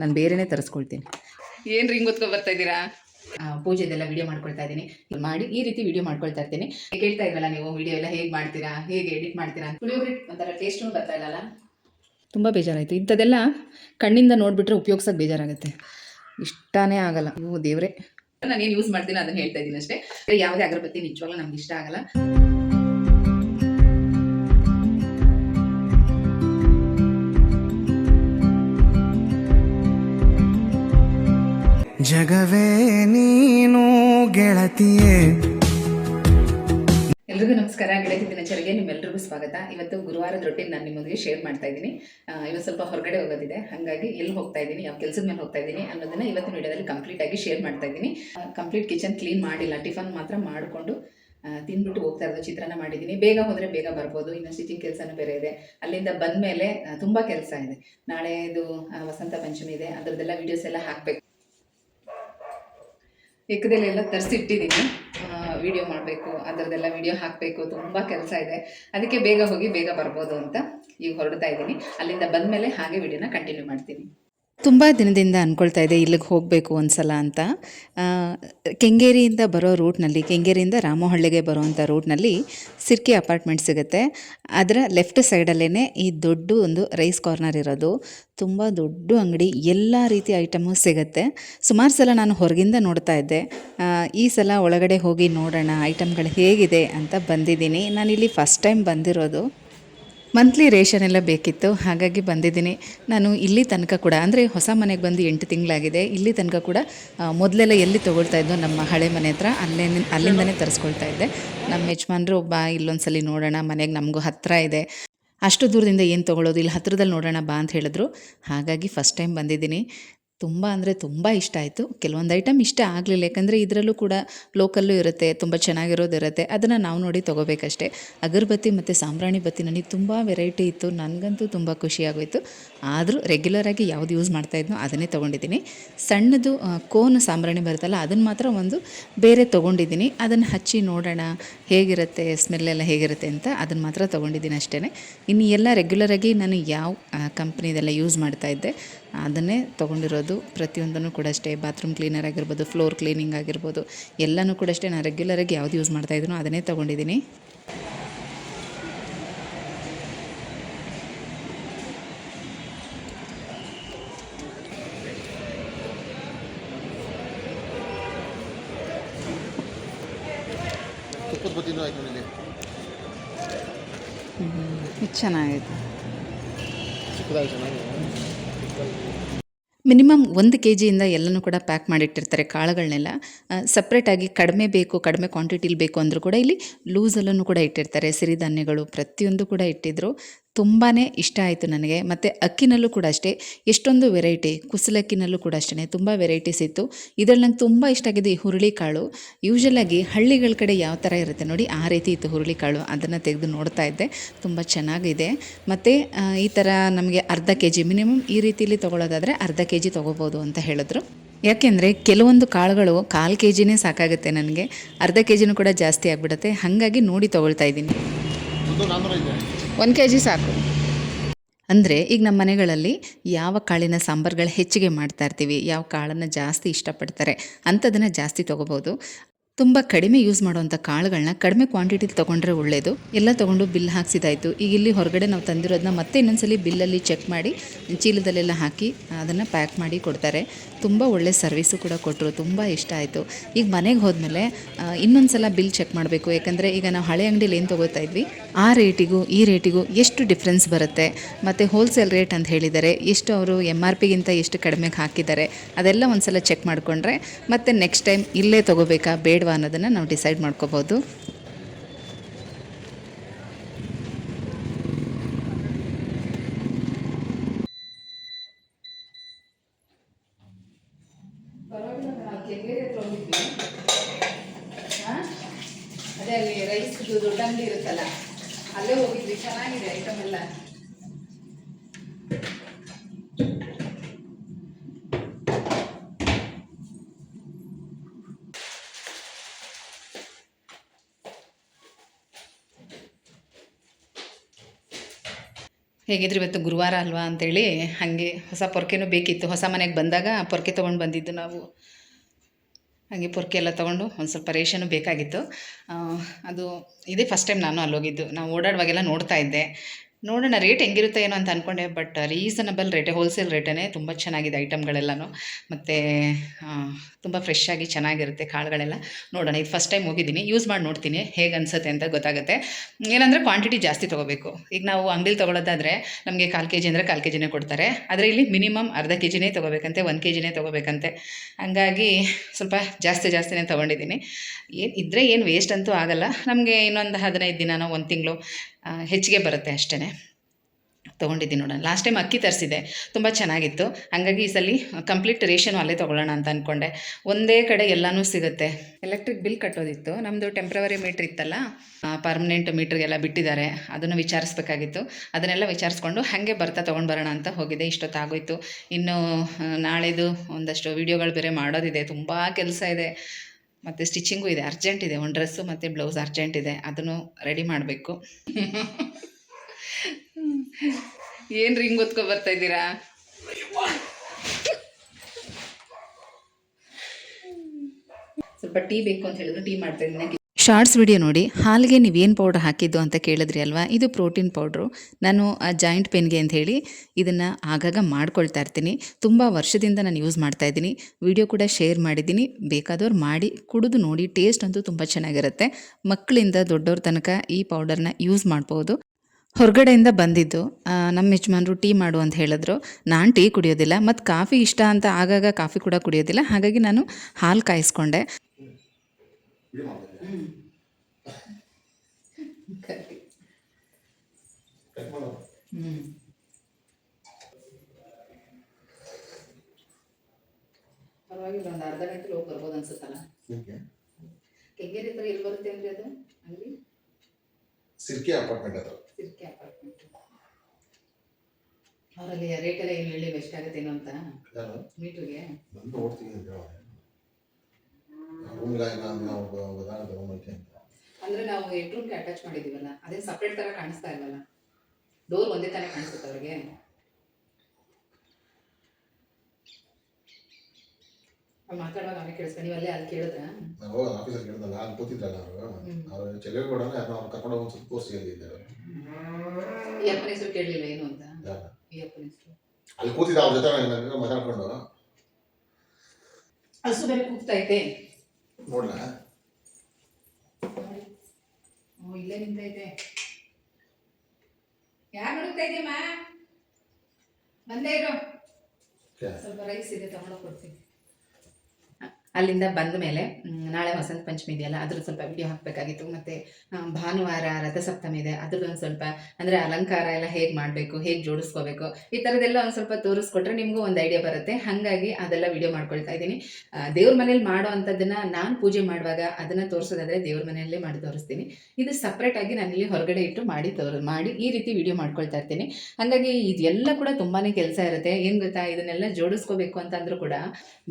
ನಾನು ಬೇರೆನೇ ತರಿಸ್ಕೊಳ್ತೀನಿ. ಏನು ರಿಂಗ್ ಹೊತ್ಕೊ ಬರ್ತಾ ಇದ್ದೀರಾ? ಪೂಜೆದೆಲ್ಲ ವಿಡಿಯೋ ಮಾಡ್ಕೊಳ್ತಾ ಇದ್ದೀನಿ. ಮಾಡಿ ಈ ರೀತಿ ವಿಡಿಯೋ ಮಾಡ್ಕೊಳ್ತಾ ಇರ್ತೀನಿ. ಕೇಳ್ತಾ ಇದ್ರಲ್ಲ ನೀವು ವಿಡಿಯೋ ಎಲ್ಲ ಹೇಗೆ ಮಾಡ್ತೀರಾ? ಹೇಗೆ ಎಡಿಟ್ ಮಾಡ್ತೀರಾ? ಪುಳಿಯೋಗರೆ ಒಂಥರ ಟೇಸ್ಟೂ ಬರ್ತಾ ಇಲ್ಲಲ್ಲ? ತುಂಬ ಬೇಜಾರಾಯಿತು. ಇಂಥದ್ದೆಲ್ಲ ಕಣ್ಣಿಂದ ನೋಡಿಬಿಟ್ರೆ ಉಪಯೋಗಿಸೋಕೆ ಬೇಜಾರಾಗುತ್ತೆ. ಇಷ್ಟನೇ ಆಗಲ್ಲ. ನೀವು ದೇವ್ರೆ. ನಾನು ಏನು ಯೂಸ್ ಮಾಡ್ತೀನಿ ಅದನ್ನ ಹೇಳ್ತಾ ಇದ್ದೀನಿ ಅಷ್ಟೇ. ಯಾವುದೇ ಅಗರಬತ್ತಿ ನಿಜವಾಗ್ಲೂ ನಮ್ಗೆ ಇಷ್ಟ ಆಗಲ್ಲ. ಜಗವೇ ನೀನು ಗೆಳತಿಯೇ. ಎಲ್ರಿಗೂ ನಮಸ್ಕಾರ, ಗೆಳತಿ ದಿನಚರಿಗೆ ನಿಮ್ಮೆಲ್ರಿಗೂ ಸ್ವಾಗತ. ಇವತ್ತು ಗುರುವಾರದ ರೊಟ್ಟಿನ ನಾನು ನಿಮ್ಮೊಂದಿಗೆ ಶೇರ್ ಮಾಡ್ತಾ ಇದ್ದೀನಿ. ಇವತ್ತು ಸ್ವಲ್ಪ ಹೊರಗಡೆ ಹೋಗೋದಿದೆ. ಹಾಗಾಗಿ ಎಲ್ಲಿ ಹೋಗ್ತಾ ಇದ್ದೀನಿ, ಯಾವ ಕೆಲಸದ ಮೇಲೆ ಹೋಗ್ತಾ ಇದ್ದೀನಿ ಅನ್ನೋದನ್ನ ಇವತ್ತಿನ ವಿಡಿಯೋದಲ್ಲಿ ಕಂಪ್ಲೀಟ್ ಆಗಿ ಶೇರ್ ಮಾಡ್ತಾ ಇದ್ದೀನಿ. ಕಂಪ್ಲೀಟ್ ಕಿಚನ್ ಕ್ಲೀನ್ ಮಾಡಿಲ್ಲ. ಟಿಫನ್ ಮಾತ್ರ ಮಾಡಿಕೊಂಡು ತಿಂದ್ಬಿಟ್ಟು ಹೋಗ್ತಾ ಇರೋದು ಚಿತ್ರಾನ್ನ ಮಾಡಿದ್ದೀನಿ. ಬೇಗ ಹೋದರೆ ಬೇಗ ಬರ್ಬೋದು. ಇನ್ನು ಸ್ಟಿಚಿಂಗ್ ಕೆಲಸನೂ ಬೇರೆ ಇದೆ. ಅಲ್ಲಿಂದ ಬಂದ ಮೇಲೆ ತುಂಬ ಕೆಲಸ ಇದೆ. ನಾಳೆದು ವಸಂತ ಪಂಚಮಿ ಇದೆ. ಅದರದ್ದೆಲ್ಲ ವೀಡಿಯೋಸ್ ಎಲ್ಲ ಹಾಕಬೇಕು. ಏಕದಲ್ಲೆಲ್ಲ ತರಿಸಿಟ್ಟಿದ್ದೀನಿ. ವಿಡಿಯೋ ಮಾಡಬೇಕು, ಅದರದ್ದೆಲ್ಲ ವಿಡಿಯೋ ಹಾಕಬೇಕು, ತುಂಬ ಕೆಲಸ ಇದೆ. ಅದಕ್ಕೆ ಬೇಗ ಹೋಗಿ ಬೇಗ ಬರ್ಬೋದು ಅಂತ ಈಗ ಹೊರಡ್ತಾ ಇದ್ದೀನಿ. ಅಲ್ಲಿಂದ ಬಂದಮೇಲೆ ಹಾಗೆ ವಿಡಿಯೋನ ಕಂಟಿನ್ಯೂ ಮಾಡ್ತೀನಿ. ತುಂಬ ದಿನದಿಂದ ಅಂದ್ಕೊಳ್ತಾ ಇದೆ ಇಲ್ಲಿಗೆ ಹೋಗಬೇಕು ಒಂದ್ಸಲ ಅಂತ. ಕೆಂಗೇರಿಯಿಂದ ಬರೋ ರೂಟ್ನಲ್ಲಿ, ಕೆಂಗೇರಿಯಿಂದ ರಾಮಹಳ್ಳಿಗೆ ಬರೋವಂಥ ರೂಟ್ನಲ್ಲಿ ಸಿರ್ಕಿ ಅಪಾರ್ಟ್ಮೆಂಟ್ ಸಿಗುತ್ತೆ. ಅದರ ಲೆಫ್ಟ್ ಸೈಡಲ್ಲೇ ಈ ದೊಡ್ಡ ಒಂದು ರೈಸ್ ಕಾರ್ನರ್ ಇರೋದು. ತುಂಬ ದೊಡ್ಡ ಅಂಗಡಿ, ಎಲ್ಲ ರೀತಿ ಐಟಮು ಸಿಗುತ್ತೆ. ಸುಮಾರು ಸಲ ನಾನು ಹೊರಗಿಂದ ನೋಡ್ತಾ ಇದ್ದೆ. ಈ ಸಲ ಒಳಗಡೆ ಹೋಗಿ ನೋಡೋಣ, ಐಟಮ್ಗಳು ಹೇಗಿದೆ ಅಂತ ಬಂದಿದ್ದೀನಿ. ನಾನಿಲ್ಲಿ ಫಸ್ಟ್ ಟೈಮ್ ಬಂದಿರೋದು. ಮಂತ್ಲಿ ರೇಷನ್ ಎಲ್ಲ ಬೇಕಿತ್ತು, ಹಾಗಾಗಿ ಬಂದಿದ್ದೀನಿ. ನಾನು ಇಲ್ಲಿ ತನಕ ಕೂಡ, ಅಂದರೆ ಹೊಸ ಮನೆಗೆ ಬಂದು ಎಂಟು ತಿಂಗಳಾಗಿದೆ. ಇಲ್ಲಿ ತನಕ ಕೂಡ ಮೊದಲೆಲ್ಲ ಎಲ್ಲಿ ತೊಗೊಳ್ತಾ ಇದ್ದೋ ನಮ್ಮ ಹಳೆ ಮನೆ ಹತ್ರ, ಅಲ್ಲೇ ಅಲ್ಲಿಂದನೇ ತರಿಸ್ಕೊಳ್ತಾ ಇದ್ದೆ. ನಮ್ಮ ಯಜಮಾನ್ರು ಒಬ್ಬ ಇಲ್ಲೊಂದ್ಸಲಿ ನೋಡೋಣ, ಮನೆಗೆ ನಮಗೂ ಹತ್ತಿರ ಇದೆ. ಅಷ್ಟು ದೂರದಿಂದ ಏನು ತೊಗೊಳೋದು? ಇಲ್ಲಿ ಹತ್ರದಲ್ಲಿ ನೋಡೋಣ ಬಾ ಅಂತ ಹೇಳಿದ್ರು. ಹಾಗಾಗಿ ಫಸ್ಟ್ ಟೈಮ್ ಬಂದಿದ್ದೀನಿ. ತುಂಬ ಅಂದರೆ ತುಂಬ ಇಷ್ಟ ಆಯಿತು. ಕೆಲವೊಂದು ಐಟಮ್ ಇಷ್ಟ ಆಗಲಿಲ್ಲ. ಯಾಕಂದರೆ ಇದರಲ್ಲೂ ಕೂಡ ಲೋಕಲ್ಲೂ ಇರುತ್ತೆ, ತುಂಬ ಚೆನ್ನಾಗಿರೋದು ಇರುತ್ತೆ. ಅದನ್ನು ನಾವು ನೋಡಿ ತೊಗೋಬೇಕಷ್ಟೇ. ಅಗರಬತ್ತಿ ಮತ್ತು ಸಾಂಬ್ರಾಣಿ ಬತ್ತಿ ನನಗೆ ತುಂಬ ವೆರೈಟಿ ಇತ್ತು. ನನಗಂತೂ ತುಂಬ ಖುಷಿಯಾಗೋಯಿತು ಆದರೂ ರೆಗ್ಯುಲರಾಗಿ ಯಾವುದು ಯೂಸ್ ಮಾಡ್ತಾ ಇದ್ನೋ ಅದನ್ನೇ ತೊಗೊಂಡಿದ್ದೀನಿ. ಸಣ್ಣದು ಕೋನ್ ಸಾಂಬ್ರಾಣಿ ಬರುತ್ತಲ್ಲ ಅದನ್ನು ಮಾತ್ರ ಒಂದು ಬೇರೆ ತೊಗೊಂಡಿದ್ದೀನಿ. ಅದನ್ನು ಹಚ್ಚಿ ನೋಡೋಣ, ಹೇಗಿರುತ್ತೆ ಸ್ಮೆಲ್ಲೆಲ್ಲ ಹೇಗಿರುತ್ತೆ ಅಂತ ಅದನ್ನು ಮಾತ್ರ ತೊಗೊಂಡಿದ್ದೀನಿ ಅಷ್ಟೇ ಇನ್ನು ಎಲ್ಲ ರೆಗ್ಯುಲರಾಗಿ ನಾನು ಯಾವ ಕಂಪ್ನಿದೆಲ್ಲ ಯೂಸ್ ಮಾಡ್ತಾ ಇದ್ದೆ. ಅದನ್ನೇ ತೊಗೊಂಡಿರೋದು. ಪ್ರತಿಯೊಂದನ್ನು ಕೂಡ ಅಷ್ಟೇ. ಬಾತ್ರೂಮ್ ಕ್ಲೀನರ್ ಆಗಿರ್ಬೋದು ಫ್ಲೋರ್ ಕ್ಲೀನಿಂಗ್ ಆಗಿರ್ಬೋದು ಎಲ್ಲನೂ ಕೂಡ ಅಷ್ಟೇ. ನಾನು ರೆಗ್ಯುಲರಾಗಿ ಯಾವ್ದು ಯೂಸ್ ಮಾಡ್ತಾ ಇದ್ದೀನೋ ಅದನ್ನೇ ತೊಗೊಂಡಿದ್ದೀನಿ. ಇದು ಚೆನ್ನಾಗಿದೆ ಚಿಕ್ಕದಾಗಿ ಚೆನ್ನಾಗಿದೆ. ಮಿನಿಮಮ್ ಒಂದು ಕೆ ಜಿಯಿಂದ ಎಲ್ಲನೂ ಕೂಡ ಪ್ಯಾಕ್ ಮಾಡಿಟ್ಟಿರ್ತಾರೆ ಕಾಳುಗಳನ್ನೆಲ್ಲ ಸಪ್ರೇಟಾಗಿ ಕಡಿಮೆ ಬೇಕು, ಕಡಿಮೆ ಕ್ವಾಂಟಿಟಿಲಿ ಬೇಕು ಅಂದರೂ ಕೂಡ ಇಲ್ಲಿ ಲೂಸಲ್ಲೂ ಕೂಡ ಇಟ್ಟಿರ್ತಾರೆ. ಸಿರಿಧಾನ್ಯಗಳು ಪ್ರತಿಯೊಂದು ಕೂಡ ಇಟ್ಟಿದ್ರು. ತುಂಬಾ ಇಷ್ಟ ಆಯಿತು ನನಗೆ. ಮತ್ತು ಅಕ್ಕಿನಲ್ಲೂ ಕೂಡ ಅಷ್ಟೇ. ಎಷ್ಟೊಂದು ವೆರೈಟಿ ಕುಸಲಕ್ಕಿನಲ್ಲೂ ಕೂಡ ಅಷ್ಟೇ ತುಂಬ ವೆರೈಟೀಸ್ ಇತ್ತು. ಇದರಲ್ಲಿ ನಂಗೆ ತುಂಬ ಇಷ್ಟ ಆಗಿದ್ದು ಈ ಹುರುಳಿಕಾಳು. ಯೂಶಲಾಗಿ ಹಳ್ಳಿಗಳ ಕಡೆ ಯಾವ ಥರ ಇರುತ್ತೆ ನೋಡಿ, ಆ ರೀತಿ ಇತ್ತು ಹುರುಳಿಕಾಳು. ಅದನ್ನು ತೆಗೆದು ನೋಡ್ತಾ ಇದ್ದೆ. ತುಂಬ ಚೆನ್ನಾಗಿದೆ. ಮತ್ತು ಈ ಥರ ನಮಗೆ ಅರ್ಧ ಕೆ ಜಿ ಮಿನಿಮಮ್ ಈ ರೀತಿಲಿ ತೊಗೊಳೋದಾದರೆ ಅರ್ಧ ಕೆ ಜಿ ತೊಗೋಬೋದು ಅಂತ ಹೇಳಿದ್ರು. ಯಾಕೆಂದರೆ ಕೆಲವೊಂದು ಕಾಳುಗಳು ಕಾಲು ಕೆ ಜಿನೇ ಸಾಕಾಗುತ್ತೆ ನನಗೆ. ಅರ್ಧ ಕೆ ಜಿನೂ ಕೂಡ ಜಾಸ್ತಿ ಆಗಿಬಿಡುತ್ತೆ. ಹಾಗಾಗಿ ನೋಡಿ ತೊಗೊಳ್ತಾ ಇದ್ದೀನಿ. ಒಂದು ಕೆ ಜಿ ಸಾಕು. ಅಂದರೆ ಈಗ ನಮ್ಮ ಮನೆಗಳಲ್ಲಿ ಯಾವ ಕಾಳಿನ ಸಾಂಬಾರುಗಳು ಹೆಚ್ಚಿಗೆ ಮಾಡ್ತಾ ಇರ್ತೀವಿ, ಯಾವ ಕಾಳನ್ನು ಜಾಸ್ತಿ ಇಷ್ಟಪಡ್ತಾರೆ ಅಂಥದನ್ನು ಜಾಸ್ತಿ ತೊಗೋಬೋದು ತುಂಬ ಕಡಿಮೆ ಯೂಸ್ ಮಾಡುವಂಥ ಕಾಳುಗಳನ್ನ ಕಡಿಮೆ ಕ್ವಾಂಟಿಟಿಲಿ ತೊಗೊಂಡ್ರೆ ಒಳ್ಳೆಯದು ಎಲ್ಲ ತೊಗೊಂಡು ಬಿಲ್ ಹಾಕ್ಸಿದಾಯಿತು. ಈಗ ಇಲ್ಲಿ ಹೊರಗಡೆ ನಾವು ತಂದಿರೋದನ್ನ ಮತ್ತೆ ಇನ್ನೊಂದ್ಸಲಿ ಬಿಲ್ಲಲ್ಲಿ ಚೆಕ್ ಮಾಡಿ, ಚೀಲದಲ್ಲೆಲ್ಲ ಹಾಕಿ ಅದನ್ನು ಪ್ಯಾಕ್ ಮಾಡಿ ಕೊಡ್ತಾರೆ. ತುಂಬ ಒಳ್ಳೆ ಸರ್ವಿಸು ಕೂಡ ಕೊಟ್ಟರು ತುಂಬ ಇಷ್ಟ ಆಯಿತು. ಈಗ ಮನೆಗೆ ಹೋದ್ಮೇಲೆ ಇನ್ನೊಂದು ಸಲ ಬಿಲ್ ಚೆಕ್ ಮಾಡಬೇಕು. ಯಾಕಂದರೆ ಈಗ ನಾವು ಹಳೆ ಅಂಗಡಿಲಿ ಏನು ತೊಗೋತಾ ಇದ್ವಿ? ಆ ರೇಟಿಗೂ ಈ ರೇಟಿಗೂ ಎಷ್ಟು ಡಿಫ್ರೆನ್ಸ್ ಬರುತ್ತೆ? ಮತ್ತು ಹೋಲ್ಸೇಲ್ ರೇಟ್ ಅಂತ ಹೇಳಿದ್ದಾರೆ ಎಷ್ಟು ಅವರು ಎಂ ಆರ್ ಪಿಗಿಂತ ಎಷ್ಟು ಕಡಿಮೆಗೆ ಹಾಕಿದ್ದಾರೆ? ಅದೆಲ್ಲ ಒಂದು ಸಲ ಚೆಕ್ ಮಾಡಿಕೊಂಡ್ರೆ ಮತ್ತು ನೆಕ್ಸ್ಟ್ ಟೈಮ್ ಇಲ್ಲೇ ತೊಗೋಬೇಕಾ? ಬೇಡವಾ ಅನ್ನೋದನ್ನು ನಾವು ಡಿಸೈಡ್ ಮಾಡ್ಕೋಬೋದು. ಅದೇ ಅಲ್ಲಿ ರೈಸ್ ದೊಡ್ಡ ಅಂಗಡಿ ಇರುತ್ತಲ್ಲ, ಅಲ್ಲೇ ಹೋಗಿದ್ವಿ, ಚೆನ್ನಾಗಿದೆ ಐಟಮ್ ಎಲ್ಲ. ಹೇಗಿದ್ರು ಇವತ್ತು ಗುರುವಾರ ಅಲ್ವಾ ಅಂತೇಳಿ ಹಾಗೆ ಹೊಸ ಪೊರ್ಕೆನೂ ಬೇಕಿತ್ತು. ಹೊಸ ಮನೆಗೆ ಬಂದಾಗ ಪೊರ್ಕೆ ತೊಗೊಂಡು ಬಂದಿದ್ದು ನಾವು. ಹಾಗೆ ಪೊರ್ಕೆ ಎಲ್ಲ ತೊಗೊಂಡು ಒಂದು ಸ್ವಲ್ಪ ರೇಷನು ಬೇಕಾಗಿತ್ತು. ಅದು ಇದೇ ಫಸ್ಟ್ ಟೈಮ್ ನಾನು ಅಲ್ಲೋಗಿದ್ದು. ನಾವು ಓಡಾಡುವಾಗೆಲ್ಲ ನೋಡ್ತಾ ಇದ್ದೆ. ನೋಡೋಣ ರೇಟ್ ಹೆಂಗಿರುತ್ತೆ ಏನೋ ಅಂತ ಅಂದ್ಕೊಂಡೆ ಬಟ್ ರೀಸನಬಲ್ ರೇಟ್ ಹೋಲ್ಸೇಲ್ ರೇಟೇ ತುಂಬ ಚೆನ್ನಾಗಿದೆ ಐಟಮ್ಗಳೆಲ್ಲನೂ ಮತ್ತು ತುಂಬ ಫ್ರೆಶ್ ಆಗಿ ಚೆನ್ನಾಗಿರುತ್ತೆ ಕಾಳುಗಳೆಲ್ಲ. ನೋಡೋಣ, ಇದು ಫಸ್ಟ್ ಟೈಮ್ ಹೋಗಿದ್ದೀನಿ ಯೂಸ್ ಮಾಡಿ ನೋಡ್ತೀನಿ, ಹೇಗೆ ಅನಿಸುತ್ತೆ ಅಂತ ಗೊತ್ತಾಗುತ್ತೆ. ಏನಂದರೆ ಕ್ವಾಂಟಿಟಿ ಜಾಸ್ತಿ ತೊಗೋಬೇಕು. ಈಗ ನಾವು ಅಂಗಡಿಲಿ ತೊಗೊಳೋದಾದರೆ ನಮಗೆ ಕಾಲು ಕೆ ಜಿ ಅಂದರೆ ಕಾಲು ಕೆ ಜಿನೇ ಕೊಡ್ತಾರೆ. ಆದರೆ ಇಲ್ಲಿ ಮಿನಿಮಮ್ ಅರ್ಧ ಕೆ ಜಿನೇ ತೊಗೋಬೇಕಂತೆ, ಒಂದು ಕೆ ಜಿನೇ ತೊಗೋಬೇಕಂತೆ. ಹಂಗಾಗಿ ಸ್ವಲ್ಪ ಜಾಸ್ತಿ ಜಾಸ್ತಿನೇ ತೊಗೊಂಡಿದ್ದೀನಿ. ಏನು ಇದ್ದರೆ ಏನು ವೇಸ್ಟ್ ಅಂತೂ ಆಗಲ್ಲ. ನಮಗೆ ಇನ್ನೊಂದು ಹದಿನೈದು ದಿನನೋ ಒಂದು ತಿಂಗಳು ಹೆಚ್ಚಿಗೆ ಬರುತ್ತೆ ಅಷ್ಟೇ ತೊಗೊಂಡಿದ್ದೀನಿ ನೋಡೋಣ. ಲಾಸ್ಟ್ ಟೈಮ್ ಅಕ್ಕಿ ತರಿಸಿದೆ ತುಂಬ ಚೆನ್ನಾಗಿತ್ತು. ಹಾಗಾಗಿ ಈ ಸಲ ಕಂಪ್ಲೀಟ್ ರೇಷನ್ ಅಲ್ಲೇ ತೊಗೊಳ್ಳೋಣ ಅಂತ ಅಂದ್ಕೊಂಡೆ ಒಂದೇ ಕಡೆ ಎಲ್ಲನೂ ಸಿಗುತ್ತೆ. ಎಲೆಕ್ಟ್ರಿಕ್ ಬಿಲ್ ಕಟ್ಟೋದಿತ್ತು. ನಮ್ಮದು ಟೆಂಪ್ರವರಿ ಮೀಟ್ರ್ ಇತ್ತಲ್ಲ ಪರ್ಮನೆಂಟ್ ಮೀಟ್ರಿಗೆಲ್ಲ ಬಿಟ್ಟಿದ್ದಾರೆ. ಅದನ್ನು ವಿಚಾರಿಸ್ಬೇಕಾಗಿತ್ತು. ಅದನ್ನೆಲ್ಲ ವಿಚಾರಿಸ್ಕೊಂಡು ಹಾಗೆ ಬರ್ತಾ ತೊಗೊಂಡು ಬರೋಣ ಅಂತ ಹೋಗಿದೆ. ಇಷ್ಟೊತ್ತಾಗೋಯ್ತು ಇನ್ನು ನಾಳೆದು ಒಂದಷ್ಟು ವೀಡಿಯೋಗಳು ಬೇರೆ ಮಾಡೋದಿದೆ. ತುಂಬ ಕೆಲಸ ಇದೆ. ಮತ್ತು ಸ್ಟಿಚಿಂಗು ಇದೆ ಅರ್ಜೆಂಟ್ ಇದೆ. ಒಂದು ಡ್ರೆಸ್ಸು ಮತ್ತು ಬ್ಲೌಸ್ ಅರ್ಜೆಂಟ್ ಇದೆ. ಅದನ್ನು ರೆಡಿ ಮಾಡಬೇಕು. ಏನು ರಿಂಗ್ ಒತ್ಕೊ ಬರ್ತಾ ಇದ್ದೀರಾ? ಸ್ವಲ್ಪ ಟೀ ಬೇಕು ಅಂತ ಹೇಳಿದ್ರು, ಟೀ ಮಾಡ್ತಾ ಇದ್ದೀನಿ. ಶಾರ್ಟ್ಸ್ ವಿಡಿಯೋ ನೋಡಿ, ಹಾಲಿಗೆ ನೀವೇನು ಪೌಡ್ರ್ ಹಾಕಿದ್ದು ಅಂತ ಕೇಳಿದ್ರಿ ಅಲ್ವಾ? ಇದು ಪ್ರೋಟೀನ್ ಪೌಡ್ರು ನಾನು ಆ ಜಾಯಿಂಟ್ ಪೇನ್ಗೆ ಅಂತ ಹೇಳಿ ಇದನ್ನು ಆಗಾಗ ಮಾಡ್ಕೊಳ್ತಾ ಇರ್ತೀನಿ. ತುಂಬ ವರ್ಷದಿಂದ ನಾನು ಯೂಸ್ ಮಾಡ್ತಾ ಇದ್ದೀನಿ. ವಿಡಿಯೋ ಕೂಡ ಶೇರ್ ಮಾಡಿದ್ದೀನಿ. ಬೇಕಾದವ್ರು ಮಾಡಿ ಕುಡಿದು ನೋಡಿ ಟೇಸ್ಟ್ ಅಂತೂ ತುಂಬ ಚೆನ್ನಾಗಿರುತ್ತೆ. ಮಕ್ಕಳಿಂದ ದೊಡ್ಡವ್ರ ತನಕ ಈ ಪೌಡರ್ನ ಯೂಸ್ ಮಾಡ್ಬೋದು. ಹೊರಗಡೆಯಿಂದ ಬಂದಿದ್ದು ನಮ್ಮ ಯಜಮಾನರು ಟೀ ಮಾಡು ಅಂತ ಹೇಳಿದ್ರು. ನಾನು ಟೀ ಕುಡಿಯೋದಿಲ್ಲ, ಮತ್ತು ಕಾಫಿ ಇಷ್ಟ ಅಂತ ಆಗಾಗ ಕಾಫಿ ಕೂಡ ಕುಡಿಯೋದಿಲ್ಲ. ಹಾಗಾಗಿ ನಾನು ಹಾಲು ಕಾಯಿಸ್ಕೊಂಡೆ. ಕಟ್ ಮಾಡೋ ಹ್ಞೂ ಪರವಾಗಿಲ್ಲ ಒಂದು ಅರ್ಧ ಗಂಟೆ ಹೋಗಿ ಬರ್ಬೋದು ಅನ್ಸುತ್ತಲ್ಲ? ಕೆಂಗೇರಿ ಹತ್ರ ಎಲ್ಲಿ ಬರುತ್ತೆ ಅಂದ್ರೆ ಅದು? ಅಲ್ಲಿ? ಸಿರ್ಕೆ ಅಪಾರ್ಟ್ಮೆಂಟ್ ಹತ್ರ. ಸಿರ್ಕೆ ಅಪಾರ್ಟ್ಮೆಂಟ್. ಅವರಲ್ಲಿ ರೇಟ್ ಎಲ್ಲ ಏನು ಹೇಳಿ ಎಷ್ಟಾಗುತ್ತೆ ಏನು ಅಂತ? ಮೀಟ್ರಿಗೆ? ಬಂದು ಓಡ್ತೀನಿ ಅಂತ ರೂಮ್ಗೆ ನಾವು ಗೊತ್ತಾಗ ತಗೊಂಡೋಕೆ ಅಂತ ಅಂದರೆ ನಾವು ರೂಮ್ಗೆ ಅಟ್ಯಾಚ್ ಮಾಡಿದೀವಲ್ಲ ಅದೇ ಸಪ್ರೇಟ್ ತರ ಕಾಣಿಸ್ತಾ ಇಲ್ವಲ್ಲ ಡೋರ್ ಒಂದೇ ತರ ಕಾಣಿಸುತ್ತೆ ಅವ್ರಿಗೆ? ಅವ್ರು ಮಾತಾಡುವಾಗ ಅವನೇ ಕೇಳಿಸ್ಕೊಂಡು ನೀವು ಅಲ್ಲೇ ಅಲ್ಲಿ ಕೇಳಿದ್ರಾ? ನಾನು ಹೋಗೋದು ಆಫೀಸಲ್ಲಿ ಕೇಳಿದಲ್ಲ ಅಲ್ಲಿ ಕೂತಿದ್ರಲ್ಲ ಅವರು. ಅವರು ಚೆಲುವೇಗೌಡನ ಯಾರನ್ನ ಅವ್ರು ಕರ್ಕೊಂಡು ಹೋಗಿ ಸ್ವಲ್ಪ ಕೋರ್ಸ್ ಇದ್ದಾರೆ ಈ ಅಪ್ಪನ ಹೆಸರು ಕೇಳಲಿಲ್ಲ ಏನು ಅಂತ? ಈ ಅಪ್ಪನ ಹೆಸರು. ಅಲ್ಲಿ ಕೂತಿದ್ದ ಅವ್ರ ಜೊತೆ ನಾನು ಮಾತಾಡ್ಕೊಂಡು. ಹಸು ಬೇರೆ ಕೂಗ್ತೈತೆ ನೋಡ್ಲಾ? ಇಲ್ಲೇ ನಿಂತೈತೆ. ಯಾರು ಹುಡುಕ್ತಾ ಇದೆಯಮ್ಮ? ಬಂದೇ ಇರೋ. ಸ್ವಲ್ಪ ರೈಸ್ ಇದೆ ತಗೊಂಡೋಗಿ ಕೊಡ್ತೀನಿ. ಅಲ್ಲಿಂದ ಬಂದ ಮೇಲೆ ನಾಳೆ ವಸಂತ ಪಂಚಮಿ ಇದೆಯಲ್ಲ ಅದ್ರ ಸ್ವಲ್ಪ ವಿಡಿಯೋ ಹಾಕಬೇಕಾಗಿತ್ತು. ಮತ್ತು ಭಾನುವಾರ ರಥಸಪ್ತಮಿ ಇದೆ, ಅದ್ರದ್ದು ಒಂದು ಸ್ವಲ್ಪ, ಅಂದರೆ ಅಲಂಕಾರ ಎಲ್ಲ ಹೇಗೆ ಮಾಡಬೇಕು, ಹೇಗೆ ಜೋಡಿಸ್ಕೋಬೇಕು, ಈ ಥರದ್ದೆಲ್ಲ ಒಂದು ಸ್ವಲ್ಪ ತೋರಿಸ್ಕೊಟ್ರೆ ನಿಮಗೂ ಒಂದು ಐಡಿಯಾ ಬರುತ್ತೆ. ಹಾಗಾಗಿ ಅದೆಲ್ಲ ವಿಡಿಯೋ ಮಾಡ್ಕೊಳ್ತಾ ಇದ್ದೀನಿ. ದೇವ್ರ ಮನೇಲಿ ಮಾಡೋ ನಾನು ಪೂಜೆ ಮಾಡುವಾಗ ಅದನ್ನು ತೋರಿಸೋದಾದರೆ ದೇವ್ರ ಮನೆಯಲ್ಲೇ ಮಾಡಿ ತೋರಿಸ್ತೀನಿ. ಇದು ಸಪ್ರೇಟಾಗಿ ನಾನು ಇಲ್ಲಿ ಹೊರಗಡೆ ಇಟ್ಟು ಮಾಡಿ ತೋರ್, ಮಾಡಿ ಈ ರೀತಿ ವಿಡಿಯೋ ಮಾಡ್ಕೊಳ್ತಾ ಇರ್ತೀನಿ. ಹಾಗಾಗಿ ಇದೆಲ್ಲ ಕೂಡ ತುಂಬಾ ಕೆಲಸ ಇರುತ್ತೆ. ಏನು ಗೊತ್ತಾ? ಇದನ್ನೆಲ್ಲ ಜೋಡಿಸ್ಕೋಬೇಕು ಅಂತಂದ್ರೂ ಕೂಡ,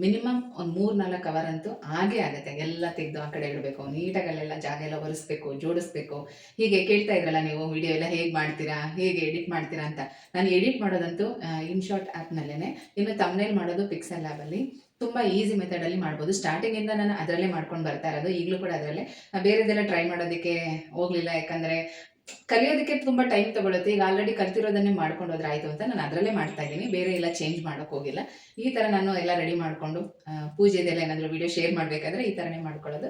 ಮಿನಿಮಮ್ ಒಂದು ಮೂರು ನಾಲ್ಕು ಅವರ್ ಅಂತೂ ಆಗೇ ಆಗುತ್ತೆ. ಎಲ್ಲ ತೆಗೆದು ಆ ಕಡೆ ಇಡಬೇಕು ನೀಟಾಗಿ ಅಲ್ಲೆಲ್ಲ ಜಾಗ ಎಲ್ಲ ಒರೆಸ್ಬೇಕು, ಜೋಡಿಸ್ಬೇಕು. ಹೀಗೆ ಕೇಳ್ತಾ ಇದ್ರಲ್ಲ ನೀವು ವಿಡಿಯೋ ಎಲ್ಲ ಹೇಗೆ ಮಾಡ್ತೀರಾ, ಹೇಗೆ ಎಡಿಟ್ ಮಾಡ್ತೀರಾ ಅಂತ. ನಾನು ಎಡಿಟ್ ಮಾಡೋದಂತೂ ಇನ್ಶಾರ್ಟ್ ಆ್ಯಪ್ನಲ್ಲೇ ಇನ್ನು ತಮ್ನೇಲ್ ಮಾಡೋದು ಪಿಕ್ಸೆಲ್ ಲ್ಯಾಬಲ್ಲಿ ತುಂಬ ಈಸಿ ಮೆಥಡಲ್ಲಿ ಮಾಡ್ಬೋದು. ಸ್ಟಾರ್ಟಿಂಗಿಂದ ನಾನು ಅದರಲ್ಲೇ ಮಾಡ್ಕೊಂಡು ಬರ್ತಾ ಇರೋದು. ಈಗಲೂ ಕೂಡ ಅದರಲ್ಲೇ. ಬೇರೆದೆಲ್ಲ ಟ್ರೈ ಮಾಡೋದಕ್ಕೆ ಹೋಗಲಿಲ್ಲ. ಯಾಕಂದರೆ ಕಲಿಯೋದಕ್ಕೆ ತುಂಬಾ ಟೈಮ್ ತಗೊಳುತ್ತೆ. ಈಗ ಆಲ್ರೆಡಿ ಕಲ್ತಿರೋದನ್ನೇ ಮಾಡ್ಕೊಂಡು ಹೋದ್ರೆ ಆಯ್ತು ಅಂತ ನಾನು ಅದರಲ್ಲೇ ಮಾಡ್ತಾ ಇದ್ದೀನಿ. ಬೇರೆ ಎಲ್ಲ ಚೇಂಜ್ ಮಾಡೋಕೆ ಹೋಗಿಲ್ಲ. ಈ ತರ ನಾನು ಎಲ್ಲ ರೆಡಿ ಮಾಡಿಕೊಂಡು ಪೂಜೆದೆಲ್ಲ ಏನಾದರೂ ವಿಡಿಯೋ ಶೇರ್ ಮಾಡಬೇಕಾದ್ರೆ ಈ ತರನೇ ಮಾಡ್ಕೊಳ್ಳೋದು.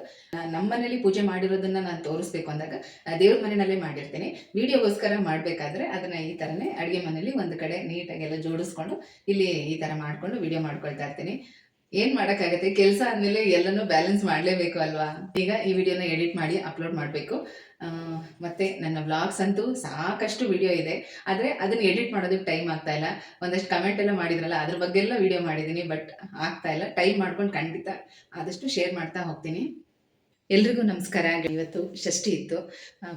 ನಮ್ಮ ಮನೇಲಿ ಪೂಜೆ ಮಾಡಿರೋದನ್ನ ನಾನು ತೋರಿಸ್ಬೇಕು ಅಂದಾಗ ದೇವ್ರ ಮನೆಯಲ್ಲೇ ಮಾಡಿರ್ತೀನಿ. ವಿಡಿಯೋಗೋಸ್ಕರ ಮಾಡಬೇಕಾದ್ರೆ ಅದನ್ನ ಈ ತರನೇ ಅಡುಗೆ ಮನೇಲಿ ಒಂದು ಕಡೆ ನೀಟಾಗೆಲ್ಲ ಜೋಡಿಸ್ಕೊಂಡು ಇಲ್ಲಿ ಈ ತರ ಮಾಡ್ಕೊಂಡು ವಿಡಿಯೋ ಮಾಡ್ಕೊಳ್ತಾ ಇರ್ತೀನಿ. ಏನು ಮಾಡೋಕ್ಕಾಗತ್ತೆ? ಕೆಲಸ ಆದಮೇಲೆ ಎಲ್ಲನೂ ಬ್ಯಾಲೆನ್ಸ್ ಮಾಡಲೇಬೇಕು ಅಲ್ವಾ? ಈಗ ಈ ವಿಡಿಯೋನ ಎಡಿಟ್ ಮಾಡಿ ಅಪ್ಲೋಡ್ ಮಾಡಬೇಕು. ಮತ್ತೆ ನನ್ನ ವ್ಲಾಗ್ಸ್ ಅಂತೂ ಸಾಕಷ್ಟು ವಿಡಿಯೋ ಇದೆ. ಆದರೆ ಅದನ್ನ ಎಡಿಟ್ ಮಾಡೋದಕ್ಕೆ ಟೈಮ್ ಆಗ್ತಾ ಇಲ್ಲ. ಒಂದಷ್ಟು ಕಮೆಂಟ್ ಎಲ್ಲ ಮಾಡಿದ್ರಲ್ಲ, ಅದ್ರ ಬಗ್ಗೆ ಎಲ್ಲ ವಿಡಿಯೋ ಮಾಡಿದ್ದೀನಿ ಬಟ್ ಆಗ್ತಾ ಇಲ್ಲ. ಟೈಮ್ ಮಾಡ್ಕೊಂಡು ಖಂಡಿತ ಆದಷ್ಟು ಶೇರ್ ಮಾಡ್ತಾ ಹೋಗ್ತೀನಿ. ಎಲ್ರಿಗೂ ನಮಸ್ಕಾರ. ಇವತ್ತು ಷಷ್ಠಿ ಇತ್ತು.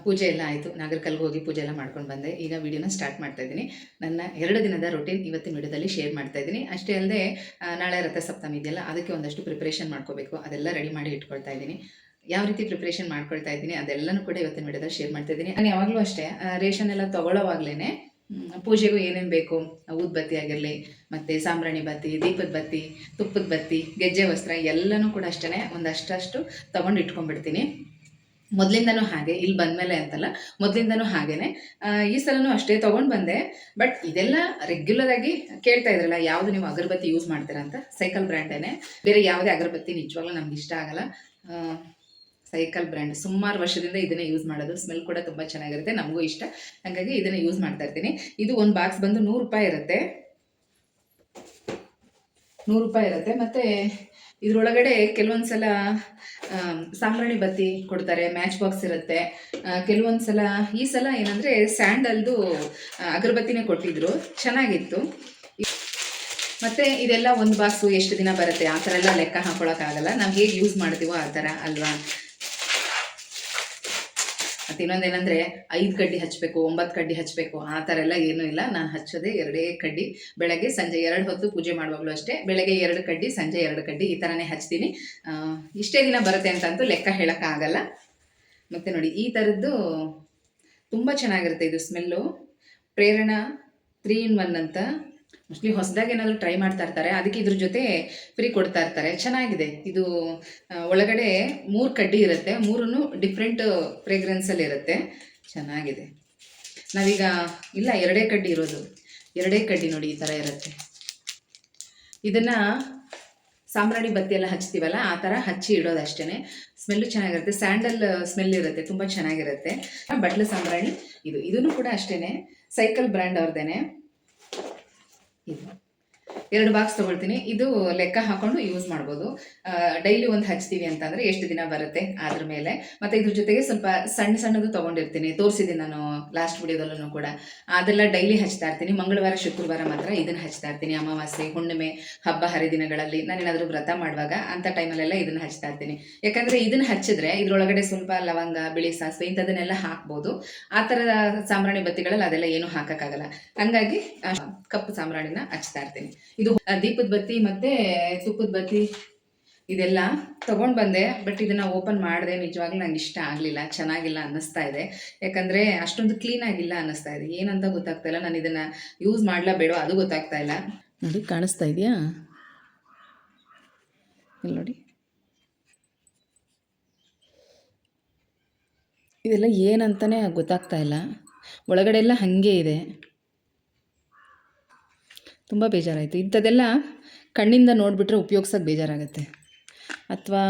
ಪೂಜೆ ಎಲ್ಲ ಆಯಿತು. ನಾಗರಕಲ್ಗೆ ಹೋಗಿ ಪೂಜೆ ಎಲ್ಲ ಮಾಡ್ಕೊಂಡು ಬಂದೆ. ಈಗ ವಿಡಿಯೋನ ಸ್ಟಾರ್ಟ್ ಮಾಡ್ತಾ ಇದ್ದೀನಿ. ನನ್ನ ಎರಡು ದಿನದ ರೊಟೀನ್ ಇವತ್ತಿನ ವಿಡಿಯೋದಲ್ಲಿ ಶೇರ್ ಮಾಡ್ತಾ ಇದ್ದೀನಿ. ಅಷ್ಟೇ ಅಲ್ಲದೆ ನಾಳೆ ರಥಸಪ್ತಮಿ ಇದೆಯಲ್ಲ, ಅದಕ್ಕೆ ಒಂದಷ್ಟು ಪ್ರಿಪ್ರೇಷನ್ ಮಾಡ್ಕೋಬೇಕು. ಅದೆಲ್ಲ ರೆಡಿ ಮಾಡಿ ಇಟ್ಕೊಳ್ತಾ ಇದ್ದೀನಿ. ಯಾವ ರೀತಿ ಪ್ರಿಪ್ರೇಷನ್ ಮಾಡ್ಕೊಳ್ತಾ ಇದ್ದೀನಿ ಅದೆಲ್ಲನೂ ಕೂಡ ಇವತ್ತಿನ ವಿಡಿಯೋದಲ್ಲಿ ಶೇರ್ ಮಾಡ್ತಾ ಇದ್ದೀನಿ. ನಾನು ಯಾವಾಗಲೂ ಅಷ್ಟೇ ರೇಷನ್ ಎಲ್ಲ ತೊಗೊಳ್ಳೋವಾಗ್ಲೇ ಪೂಜೆಗೂ ಏನೇನು ಬೇಕು? ಊದ್ಬತ್ತಿ ಆಗಿರಲಿ, ಮತ್ತು ಸಾಂಬ್ರಾಣಿ ಬತ್ತಿ, ದೀಪದ ಬತ್ತಿ, ತುಪ್ಪದ ಬತ್ತಿ, ಗೆಜ್ಜೆ ವಸ್ತ್ರ ಎಲ್ಲನೂ ಕೂಡ ಅಷ್ಟೇ ಒಂದಷ್ಟಷ್ಟು ತೊಗೊಂಡು ಇಟ್ಕೊಂಡ್ಬಿಡ್ತೀನಿ. ಮೊದಲಿಂದನೂ ಹಾಗೆ ಇಲ್ಲಿ ಬಂದಮೇಲೆ ಅಂತಲ್ಲ, ಮೊದಲಿಂದನೂ ಹಾಗೇನೆ. ಈ ಸಲನೂ ಅಷ್ಟೇ ತೊಗೊಂಡು ಬಂದೆ. ಬಟ್ ಇದೆಲ್ಲ ರೆಗ್ಯುಲರ್ ಆಗಿ ಕೇಳ್ತಾ ಇದ್ರಲ್ಲ, ಯಾವುದು ನೀವು ಅಗರಬತ್ತಿ ಯೂಸ್ ಮಾಡ್ತೀರಾ ಅಂತ? ಸೈಕಲ್ ಬ್ರ್ಯಾಂಡೇನೆ ಬೇರೆ ಯಾವುದೇ ಅಗರಬತ್ತಿ ನಿಜವಾಗ್ಲೂ ನಮ್ಗೆ ಇಷ್ಟ ಆಗಲ್ಲ. ಸೈಕಲ್ ಬ್ರ್ಯಾಂಡ್ ಸುಮಾರು ವರ್ಷದಿಂದ ಇದನ್ನೇ ಯೂಸ್ ಮಾಡೋದು. ಸ್ಮೆಲ್ ಕೂಡ ತುಂಬ ಚೆನ್ನಾಗಿರುತ್ತೆ ನಮಗೂ ಇಷ್ಟ. ಹಾಗಾಗಿ ಇದನ್ನೇ ಯೂಸ್ ಮಾಡ್ತಾ ಇರ್ತೀನಿ. ಇದು ಒಂದು ಬಾಕ್ಸ್ ಬಂದು ನೂರು ರೂಪಾಯಿ ಇರುತ್ತೆ. ನೂರು ರೂಪಾಯಿ ಇರುತ್ತೆ. ಮತ್ತು ಇದರೊಳಗಡೆ ಕೆಲವೊಂದು ಸಲ ಆಮ್, ಸಾಂಬ್ರಾಣಿ ಬತ್ತಿ ಕೊಡ್ತಾರೆ ಮ್ಯಾಚ್ ಬಾಕ್ಸ್ ಇರುತ್ತೆ. ಆ, ಕೆಲವೊಂದು ಸಲ ಈ ಸಲ ಏನಂದರೆ ಸ್ಯಾಂಡಲ್ದು ಅಗರಬತ್ತಿನೇ ಕೊಟ್ಟಿದ್ರು. ಚೆನ್ನಾಗಿತ್ತು. ಮತ್ತು ಇದೆಲ್ಲ ಒಂದು ಬಾಕ್ಸು ಎಷ್ಟು ದಿನ ಬರುತ್ತೆ? ಆ ಥರ ಎಲ್ಲ ಲೆಕ್ಕ ಹಾಕೊಳಕ್ಕಾಗಲ್ಲ. ನಾವು ಹೇಗೆ ಯೂಸ್ ಮಾಡ್ತೀವೋ ಆ ಥರ ಅಲ್ವಾ? ಮತ್ತು ಇನ್ನೊಂದೇನೆಂದರೆ ಐದು ಕಡ್ಡಿ ಹಚ್ಚಬೇಕು ಒಂಬತ್ತು ಕಡ್ಡಿ ಹಚ್ಚಬೇಕು ಆ ಥರ ಎಲ್ಲ ಏನೂ ಇಲ್ಲ. ನಾನು ಹಚ್ಚೋದೇ ಎರಡೇ ಕಡ್ಡಿ. ಬೆಳಗ್ಗೆ ಸಂಜೆ ಎರಡು ಹೊತ್ತು ಪೂಜೆ ಮಾಡುವಾಗಲೂ ಅಷ್ಟೇ. ಬೆಳಗ್ಗೆ ಎರಡು ಕಡ್ಡಿ, ಸಂಜೆ ಎರಡು ಕಡ್ಡಿ ಈ ಥರನೇ ಹಚ್ತೀನಿ. ಇಷ್ಟೇ ದಿನ ಬರುತ್ತೆ ಅಂತಂತೂ ಲೆಕ್ಕ ಹೇಳೋಕ್ಕಾಗಲ್ಲ ಮತ್ತು ನೋಡಿ, ಈ ಥರದ್ದು ತುಂಬ ಚೆನ್ನಾಗಿರುತ್ತೆ ಇದು smell Prerana three in one ಅಂತ. ಮೋಸ್ಟ್ಲಿ ಹೊಸದಾಗಿ ಏನಾದರೂ ಟ್ರೈ ಮಾಡ್ತಾ ಇರ್ತಾರೆ, ಅದಕ್ಕೆ ಇದ್ರ ಜೊತೆ ಫ್ರೀ ಕೊಡ್ತಾ ಇರ್ತಾರೆ. ಚೆನ್ನಾಗಿದೆ. ಇದು ಒಳಗಡೆ ಮೂರು ಕಡ್ಡಿ ಇರುತ್ತೆ. ಮೂರೂ ಡಿಫ್ರೆಂಟ್ ಫ್ರೇಗ್ರೆನ್ಸಲ್ಲಿ ಇರುತ್ತೆ. ಚೆನ್ನಾಗಿದೆ. ನಾವೀಗ, ಇಲ್ಲ, ಎರಡೇ ಕಡ್ಡಿ ಇರೋದು. ಎರಡೇ ಕಡ್ಡಿ ನೋಡಿ ಈ ಥರ ಇರುತ್ತೆ. ಇದನ್ನು ಸಾಂಬ್ರಾಣಿ ಬತ್ತಿ ಎಲ್ಲ ಹಚ್ತೀವಲ್ಲ, ಆ ಥರ ಹಚ್ಚಿ ಇಡೋದು ಅಷ್ಟೇ ಸ್ಮೆಲ್ಲು ಚೆನ್ನಾಗಿರುತ್ತೆ. ಸ್ಯಾಂಡಲ್ ಸ್ಮೆಲ್ ಇರುತ್ತೆ. ತುಂಬ ಚೆನ್ನಾಗಿರುತ್ತೆ. ಬಟ್ಲು ಸಾಂಬ್ರಾಣಿ, ಇದು ಇದನ್ನು ಕೂಡ ಅಷ್ಟೇ ಸೈಕಲ್ ಬ್ರ್ಯಾಂಡ್ ಅವ್ರದ್ದೇನೆ ಇದು. ಎರಡು ಬಾಕ್ಸ್ ತಗೊಳ್ತೀನಿ. ಇದು ಲೆಕ್ಕ ಹಾಕೊಂಡು ಯೂಸ್ ಮಾಡ್ಬೋದು. ಡೈಲಿ ಒಂದು ಹಚ್ತೀವಿ ಅಂತಂದ್ರೆ ಎಷ್ಟು ದಿನ ಬರುತ್ತೆ ಅದ್ರ ಮೇಲೆ. ಮತ್ತೆ ಇದ್ರ ಜೊತೆಗೆ ಸ್ವಲ್ಪ ಸಣ್ಣ ಸಣ್ಣದು ತಗೊಂಡಿರ್ತೀನಿ. ತೋರಿಸಿದ್ದೀನಿ ನಾನು ಲಾಸ್ಟ್ ವಿಡಿಯೋದಲ್ಲೂ ಕೂಡ ಅದೆಲ್ಲ ಡೈಲಿ ಹಚ್ತಾ ಇರ್ತೀನಿ. ಮಂಗಳವಾರ, ಶುಕ್ರವಾರ ಮಾತ್ರ ಇದನ್ನು ಹಚ್ತಾ ಇರ್ತೀನಿ. ಅಮಾವಾಸ್ಯೆ, ಹುಣ್ಣಿಮೆ, ಹಬ್ಬ, ಹರಿದಿನಗಳಲ್ಲಿ ನಾನೇನಾದರೂ ವ್ರತ ಮಾಡುವಾಗ ಅಂಥ ಟೈಮಲ್ಲೆಲ್ಲ ಇದನ್ನು ಹಚ್ತಾ ಇರ್ತೀನಿ. ಯಾಕಂದರೆ ಇದನ್ನು ಹಚ್ಚಿದ್ರೆ ಇದರೊಳಗಡೆ ಸ್ವಲ್ಪ ಲವಂಗ, ಬಿಳಿ ಸಾಸಿವೆ ಇಂಥದನ್ನೆಲ್ಲ ಹಾಕ್ಬೋದು. ಆ ಥರದ ಸಾಂಬ್ರಾಣಿ ಬತ್ತಿಗಳಲ್ಲಿ ಅದೆಲ್ಲ ಏನೂ ಹಾಕೋಕ್ಕಾಗಲ್ಲ. ಹಂಗಾಗಿ ಕಪ್ಪು ಸಾಂಬ್ರಾಣಿನ ಹಚ್ತಾ ಇರ್ತೀನಿ. ಇದು ದೀಪದ ಬತ್ತಿ ಮತ್ತು ತುಪ್ಪದ ಬತ್ತಿ ಇದೆಲ್ಲ ತೊಗೊಂಡು ಬಂದೆ ಬಟ್ ಇದನ್ನು ಓಪನ್ ಮಾಡಿದೆ, ನಿಜವಾಗ್ಲೂ ನಂಗೆ ಇಷ್ಟ ಆಗಲಿಲ್ಲ, ಚೆನ್ನಾಗಿಲ್ಲ ಅನ್ನಿಸ್ತಾ ಇದೆ. ಯಾಕಂದರೆ ಅಷ್ಟೊಂದು ಕ್ಲೀನಾಗಿಲ್ಲ ಅನ್ನಿಸ್ತಾ ಇದೆ. ಏನಂತ ಗೊತ್ತಾಗ್ತಾ ಇಲ್ಲ. ನಾನು ಇದನ್ನು ಯೂಸ್ ಮಾಡಲಾ ಬೇಡೋ ಅದು ಗೊತ್ತಾಗ್ತಾ ಇಲ್ಲ. ನೋಡಿ, ಕಾಣಿಸ್ತಾ ಇದೆಯಾ? ಇಲ್ಲಿ ನೋಡಿ. ಇದೆಲ್ಲ ಏನಂತಾನೆ ಗೊತ್ತಾಗ್ತಾ ಇಲ್ಲ. ಒಳಗಡೆ ಎಲ್ಲ ಹಾಗೆ ಇದೆ. ತುಂಬ ಬೇಜಾರಾಯಿತು. ಇಂಥದ್ದೆಲ್ಲ ಕಣ್ಣಿಂದ ನೋಡಿಬಿಟ್ರೆ ಉಪಯೋಗ್ಸೋಕ್ಕೆ ಬೇಜಾರಾಗುತ್ತೆ. ಅಥವಾ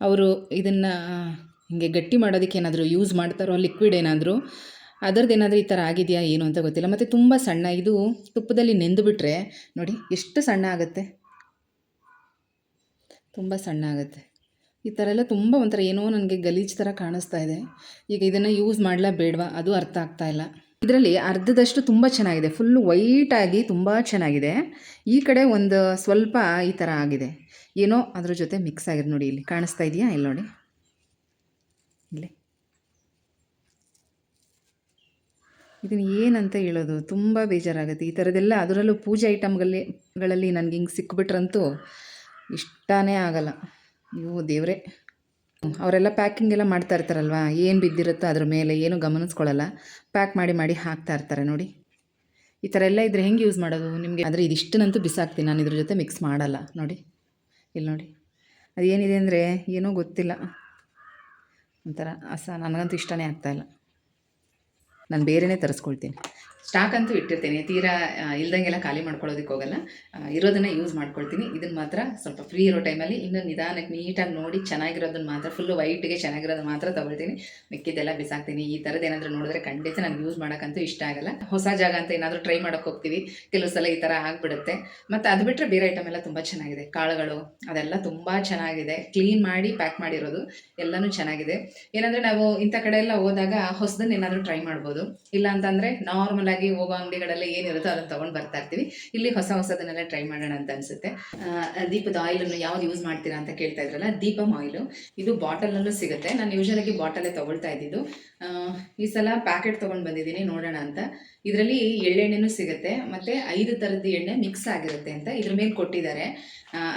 ಅವರು ಇದನ್ನು ಹಿಂಗೆ ಗಟ್ಟಿ ಮಾಡೋದಕ್ಕೆ ಏನಾದರೂ ಯೂಸ್ ಮಾಡ್ತಾರೋ ಲಿಕ್ವಿಡ್ ಏನಾದರೂ ಅದರದ್ದು ಏನಾದರೂ ಈ ಥರ ಆಗಿದೆಯಾ, ಏನು ಅಂತ ಗೊತ್ತಿಲ್ಲ. ಮತ್ತು ತುಂಬ ಸಣ್ಣ, ಇದು ತುಪ್ಪದಲ್ಲಿ ನೆಂದುಬಿಟ್ರೆ ನೋಡಿ ಎಷ್ಟು ಸಣ್ಣ ಆಗುತ್ತೆ. ತುಂಬ ಸಣ್ಣ ಆಗುತ್ತೆ. ಈ ಥರ ಎಲ್ಲ ತುಂಬ ಒಂಥರ ಏನೋ ನನಗೆ ಗಲೀಜು ಥರ ಕಾಣಿಸ್ತಾ ಇದೆ. ಈಗ ಇದನ್ನು ಯೂಸ್ ಮಾಡಲಾ ಬೇಡವಾ, ಅದು ಅರ್ಥ ಆಗ್ತಾ ಇಲ್ಲ. ಇದರಲ್ಲಿ ಅರ್ಧದಷ್ಟು ತುಂಬ ಚೆನ್ನಾಗಿದೆ. ಫುಲ್ಲು ವೈಟಾಗಿ ತುಂಬ ಚೆನ್ನಾಗಿದೆ. ಈ ಕಡೆ ಒಂದು ಸ್ವಲ್ಪ ಈ ಥರ ಆಗಿದೆ. ಏನೋ ಅದ್ರ ಜೊತೆ ಮಿಕ್ಸ್ ಆಗಿದೆ ನೋಡಿ ಇಲ್ಲಿ. ಕಾಣಿಸ್ತಾ ಇದೆಯಾ? ಇಲ್ಲಿ ನೋಡಿ. ಇಲ್ಲಿ. ಇದನ್ನು ಏನಂತ ಹೇಳೋದು? ತುಂಬ ಬೇಜಾರಾಗುತ್ತೆ. ಈ ಥರದ್ದೆಲ್ಲ ಅದರಲ್ಲೂ ಪೂಜೆ ಐಟಮ್ಗಳಲ್ಲಿ ಗಳಲ್ಲಿ ನನಗೆ ಹಿಂಗೆ ಸಿಕ್ಬಿಟ್ರಂತೂ ಇಷ್ಟನೇ ಆಗಲ್ಲ. ಅಯ್ಯೋ ದೇವರೇ. ಅವರೆಲ್ಲ ಪ್ಯಾಕಿಂಗ್ ಎಲ್ಲ ಮಾಡ್ತಾ ಇರ್ತಾರಲ್ವಾ? ಏನು ಬಿದ್ದಿರುತ್ತೋ ಅದ್ರ ಮೇಲೆ ಏನು ಗಮನಿಸ್ಕೊಳ್ಳಲ್ಲ. ಪ್ಯಾಕ್ ಮಾಡಿ ಮಾಡಿ ಹಾಕ್ತಾ ಇರ್ತಾರೆ ನೋಡಿ. ಈ ಥರ ಎಲ್ಲ ಇದ್ರೆ ಹೆಂಗೆ ಯೂಸ್ ಮಾಡೋದು? ನಿಮಗೆ ಆದರೆ ಇದಿಷ್ಟನ್ನಂತೂ ಬಿಸಾಕ್ತೀನಿ. ನಾನು ಇದ್ರ ಜೊತೆ ಮಿಕ್ಸ್ ಮಾಡಲ್ಲ. ನೋಡಿ. ಇಲ್ಲಿ ನೋಡಿ. ಅದೇನಿದೆ ಅಂದರೆ ಏನೂ ಗೊತ್ತಿಲ್ಲ. ಒಂಥರ ಅಸ ನನಗಂತೂ ಇಷ್ಟನೇ ಆಗ್ತಾಯಿಲ್ಲ ನಾನು ಬೇರೆಯೇ ತರಿಸ್ಕೊಳ್ತೀನಿ. ಸ್ಟಾಕ್ ಅಂತೂ ಇಟ್ಟಿರ್ತೀನಿ. ತೀರಾ ಇಲ್ದಂಗೆಲ್ಲ ಖಾಲಿ ಮಾಡ್ಕೊಳ್ಳೋದಕ್ಕೆ ಹೋಗಲ್ಲ. ಇರೋದನ್ನ ಯೂಸ್ ಮಾಡ್ಕೊಳ್ತೀನಿ. ಇದನ್ನ ಮಾತ್ರ ಸ್ವಲ್ಪ ಫ್ರೀ ಇರೋ ಟೈಮಲ್ಲಿ ಇನ್ನೂ ನಿಧಾನಕ್ಕೆ ನೀಟಾಗಿ ನೋಡಿ ಚೆನ್ನಾಗಿರೋದನ್ನ ಮಾತ್ರ ಫುಲ್ಲು ವೈಟ್ಗೆ ಚೆನ್ನಾಗಿರೋದು ಮಾತ್ರ ತೊಗೊಳ್ತೀನಿ. ಮಿಕ್ಕಿದ್ದೆಲ್ಲ ಬಿಸಾಕ್ತೀನಿ. ಈ ಥರದ್ದು ಏನಾದರೂ ನೋಡಿದ್ರೆ ಖಂಡಿತ ನನಗೆ ಯೂಸ್ ಮಾಡೋಕ್ಕಂತೂ ಇಷ್ಟ ಆಗಲ್ಲ. ಹೊಸ ಜಾಗ ಅಂತ ಏನಾದರೂ ಟ್ರೈ ಮಾಡೋಕ್ಕೆ ಹೋಗ್ತೀವಿ. ಕೆಲವು ಸಲ ಈ ಥರ ಆಗಿಬಿಡುತ್ತೆ. ಮತ್ತು ಅದು ಬಿಟ್ಟರೆ ಬೇರೆ ಐಟಮ್ ಎಲ್ಲ ತುಂಬ ಚೆನ್ನಾಗಿದೆ. ಕಾಳುಗಳು, ಅದೆಲ್ಲ ತುಂಬ ಚೆನ್ನಾಗಿದೆ. ಕ್ಲೀನ್ ಮಾಡಿ ಪ್ಯಾಕ್ ಮಾಡಿರೋದು. ಎಲ್ಲನೂ ಚೆನ್ನಾಗಿದೆ. ಏನಂದರೆ ನಾವು ಇಂಥ ಕಡೆ ಎಲ್ಲ ಹೋದಾಗ ಹೊಸದನ್ನ ಏನಾದರೂ ಟ್ರೈ ಮಾಡ್ಬೋದು. ಇಲ್ಲ ಅಂತಂದರೆ ನಾರ್ಮಲ್ ಆಗಿ ಹೋಗೋ ಅಂಗಡಿಗಳೆಲ್ಲ ಏನಿರುತ್ತೋ ಅದನ್ನ ತಗೊಂಡ್ ಬರ್ತಾ ಇರ್ತೀವಿ. ಇಲ್ಲಿ ಹೊಸ ಹೊಸದನ್ನೆಲ್ಲ ಟ್ರೈ ಮಾಡೋಣ ಅಂತ ಅನ್ಸುತ್ತೆ. ದೀಪದ ಆಯಿಲನ್ನು ಯಾವ್ದು ಯೂಸ್ ಮಾಡ್ತೀರಾ ಅಂತ ಕೇಳ್ತಾ ಇದ್ರಲ್ಲ ದೀಪಂ ಆಯಿಲು ಇದು ಬಾಟಲಲ್ಲೂ ಸಿಗುತ್ತೆ. ನಾನು ಯೂಶಲಾಗಿ ಬಾಟಲೇ ತಗೊಳ್ತಾ ಇದ್ದಿದ್ದು. ಈ ಸಲ ಪ್ಯಾಕೆಟ್ ತಗೊಂಡ್ ಬಂದಿದ್ದೀನಿ, ನೋಡೋಣ ಅಂತ. ಇದರಲ್ಲಿ ಎಳ್ಳೆಣ್ಣೆನೂ ಸಿಗುತ್ತೆ, ಮತ್ತೆ ಐದು ತರದ ಎಣ್ಣೆ ಮಿಕ್ಸ್ ಆಗಿರುತ್ತೆ ಅಂತ ಇದ್ರ ಮೇಲೆ ಕೊಟ್ಟಿದ್ದಾರೆ.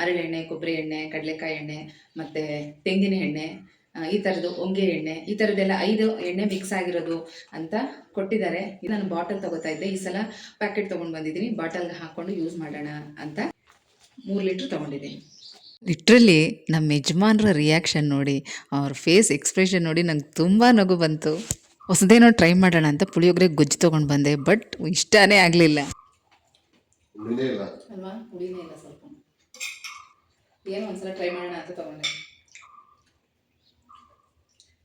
ಅರಳೆಣ್ಣೆ ಕೊಬ್ಬರಿ ಎಣ್ಣೆ, ಕಡಲೆಕಾಯಿ ಎಣ್ಣೆ, ಮತ್ತೆ ತೆಂಗಿನ ಎಣ್ಣೆ. ಈ ಥರದ್ದು ಹೊಂಗೆ ಎಣ್ಣೆ ಈ ಥರದ್ದೆಲ್ಲ ಐದು ಎಣ್ಣೆ ಮಿಕ್ಸ್ ಆಗಿರೋದು ಅಂತ ಕೊಟ್ಟಿದ್ದಾರೆ. ನಾನು ಬಾಟಲ್ ತಗೋತಾ ಇದ್ದೆ. ಈ ಸಲ ಪ್ಯಾಕೆಟ್ ತೊಗೊಂಡು ಬಂದಿದ್ದೀನಿ. ಬಾಟಲ್ಗೆ ಹಾಕ್ಕೊಂಡು ಯೂಸ್ ಮಾಡೋಣ ಅಂತ ಮೂರು ಲೀಟ್ರ್ ತೊಗೊಂಡಿದ್ದೀನಿ. ಲಿಟ್ರಲಿ ನಮ್ಮ ಯಜಮಾನ್ರ ರಿಯಾಕ್ಷನ್ ನೋಡಿ ಅವ್ರ ಫೇಸ್ ಎಕ್ಸ್ಪ್ರೆಷನ್ ನೋಡಿ ನಂಗೆ ತುಂಬ ನಗು ಬಂತು. ಹೊಸದೇನೋ ಟ್ರೈ ಮಾಡೋಣ ಅಂತ ಪುಳಿಯೋಗರೆ ಗೊಜ್ಜು ತೊಗೊಂಡು ಬಂದೆ ಬಟ್ ಇಷ್ಟನೇ ಆಗಲಿಲ್ಲ. ಏನೋ ಇಲ್ಲ. ಅಲ್ವಾ? ಹುಡಿನೇ ಇಲ್ಲ ಸ್ವಲ್ಪ. ಏನು ಒಂದ್ಸಲ ಟ್ರೈ ಮಾಡೋಣ ಅಂತ ತೊಗೊಂಡೆ.